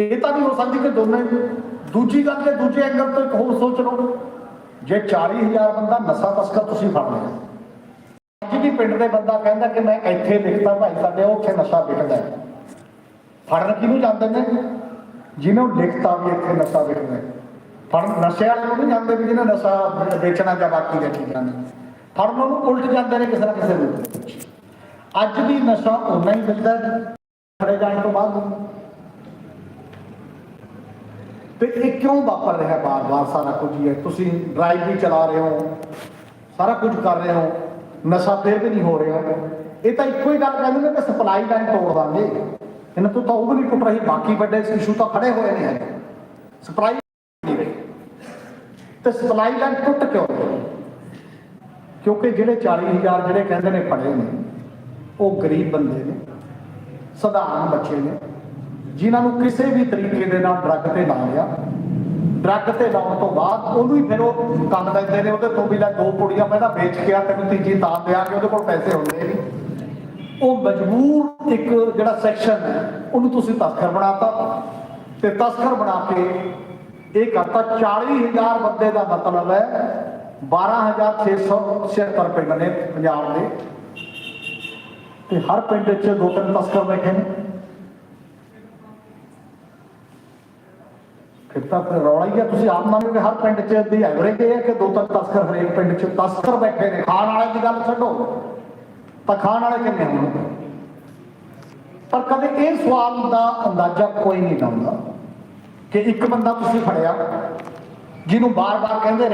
ਇਹ ਤਾਂ ਨਹੀਂ ਹੋ ਸਕਦੀ ਕਿ ਦੋਨੇ ਦੂਜੀ ਗੱਲ ਤੇ ਦੂਜੇ ਐਂਗਲ ਤੋਂ ਇੱਕ ਹੋਰ ਸੋਚ ਲਓ। ਜੇ 40000 ਬੰਦਾ ਨਸ਼ਾ ਤਸਕਰ ਤੁਸੀਂ ਫੜ ਲਿਆ। ਅੱਜ ਵੀ ਪਿੰਡ ਦੇ ਬੰਦਾ ਕਹਿੰਦਾ ਕਿ ਮੈਂ ਇੱਥੇ ਲਿਖਤਾ ਭਾਈ ਸਾਡੇ ਉੱਥੇ ਨਸ਼ਾ ਵਿਕਦਾ ਹੈ। ਫੜਨ ਕਿਹਨੂੰ ਜਾਂਦੇ ਨੇ? ਜਿਹਨੂੰ ਲਿਖਤਾ ਵੀ ਇੱਥੇ ਨਸ਼ਾ ਵਿਕਦਾ ਹੈ। ਫੜਨ ਨਸ਼ੇ ਵਾਲੇ ਨੂੰ ਨਹੀਂ ਜਾਂਦੇ ਵੀ ਜਿਹਨੇ ਨਸ਼ਾ ਵੇਚਣਾ ਜਾਂ ਬਾਕੀ ਦੀਆਂ ਚੀਜ਼ਾਂ ਨੇ। ਫੜਨ ਨੂੰ ਉਲਟ ਜਾਂਦੇ ਨੇ ਕਿਸੇ ਨਾ ਕਿਸੇ ਰੂਪ ਅੱਜ ਵੀ ਨਸ਼ਾ ਉਨਾ ਹੀ ਮਿਲਦਾ ਫੜੇ ਜਾਣ ਤੋਂ ਬਾਅਦ। ਤੇ ਇਹ ਕਿਉਂ ਵਾਪਰ ਰਿਹਾ ਬਾਰ-ਬਾਰ ਸਾਰਾ ਕੁਝ ਹੀ ਹੈ ਤੁਸੀਂ ਡਰਾਈਵ ਵੀ ਚਲਾ ਰਹੇ ਹੋ, ਸਾਰਾ ਕੁਝ ਕਰ ਰਹੇ ਹੋ, ਨਸ਼ਾ ਫੇਰ ਵੀ ਨਹੀਂ ਹੋ ਰਿਹਾ। ਇਹ ਤਾਂ ਇੱਕੋ ਹੀ ਗੱਲ ਕਹਿੰਦੇ ਨੇ ਕਿ ਸਪਲਾਈ ਲਾਈਨ ਤੋੜ ਦਾਂਗੇ। ਇਹਨਾਂ ਤੋਂ ਤਾਂ ਉਹ ਵੀ ਨਹੀਂ ਟੁੱਟ ਰਹੀ, ਬਾਕੀ ਵੱਡੇ ਇਸ਼ੂ ਤਾਂ ਖੜੇ ਹੋਏ ਨੇ ਹੈਗੇ ਸਪਲਾਈ ਨਹੀਂ। ਰਹੀ ਤੇ ਸਪਲਾਈ ਲਾਈਨ ਟੁੱਟ ਕਿਉਂ ਰਹੀ ਕਿਉਂਕਿ ਜਿਹੜੇ 40000 ਜਿਹੜੇ ਕਹਿੰਦੇ ਨੇ ਫੜੇ ਨੇ, ਉਹ ਗਰੀਬ ਬੰਦੇ ਨੇ, ਸਧਾਰਨ ਬੱਚੇ ਨੇ। ਜਿਨ੍ਹਾਂ ਨੂੰ ਕਿਸੇ ਵੀ ਤਰੀਕੇ ਦੇ ਨਾਲ ਡਰੱਗ ਤੇ ਲਾ ਲਿਆ। ਡਰੱਗ ਤੇ ਲਾਉਣ ਤੋਂ ਬਾਅਦ ਉਹਨੂੰ ਹੀ ਫਿਰ ਉਹ ਕੰਮ ਦਿੰਦੇ ਨੇ, ਉਹਦੇ ਤੋਂ ਵੀ ਲੈ ਦੋ ਕੁੜੀਆਂ ਪਹਿਲਾਂ ਵੇਚ ਕੇ ਆ, ਤੈਨੂੰ ਤੀਜੀ ਤਾਂ ਦਿਆ ਉਹਦੇ ਕੋਲ ਪੈਸੇ ਹੁੰਦੇ ਨਹੀਂ। ਉਹ ਮਜਬੂਰ ਇੱਕ ਜਿਹੜਾ ਸੈਕਸ਼ਨ ਹੈ, ਉਹਨੂੰ ਤੁਸੀਂ ਤਸਕਰ ਬਣਾਤਾ। ਤੇ ਤਸਕਰ ਬਣਾ ਕੇ ਇਹ ਕਰਤਾ 40000 ਬੰਦੇ ਦਾ ਮਤਲਬ ਹੈ 12676 ਪਿੰਡ ਨੇ ਪੰਜਾਬ ਦੇ। ਤੇ ਹਰ ਪਿੰਡ ਚ ਦੋ ਤਿੰਨ ਤਸਕਰ ਬੈਠੇ ਨੇ। ਫਿਰ ਤਾਂ ਫਿਰ ਰੌਲਾ ਹੀ ਆ, ਤੁਸੀਂ ਆਪ ਮੰਨੋ ਕਿ ਹਰ ਪਿੰਡ 'ਚ ਦੀ ਐਵਰੇਜ ਇਹ ਹੈ ਕਿ ਦੋ ਤਿੰਨ ਤਸਕਰ ਹਰੇਕ ਪਿੰਡ 'ਚ ਤਸਕਰ ਬੈਠੇ ਨੇ। ਖਾਣ ਵਾਲੇ ਦੀ ਗੱਲ ਛੱਡੋ। ਤਾਂ ਖਾਣ ਵਾਲੇ ਕਿੰਨੇ ਹੋਣਗੇ ਪਰ ਕਦੇ ਇਹ ਸਵਾਲ ਦਾ ਅੰਦਾਜ਼ਾ ਕੋਈ ਨਹੀਂ ਲਾਉਂਦਾ ਕਿ ਇੱਕ ਬੰਦਾ ਤੁਸੀਂ ਫੜਿਆ, ਜਿਹਨੂੰ ਬਾਰ-ਬਾਰ ਕਹਿੰਦੇ ਰਹੇ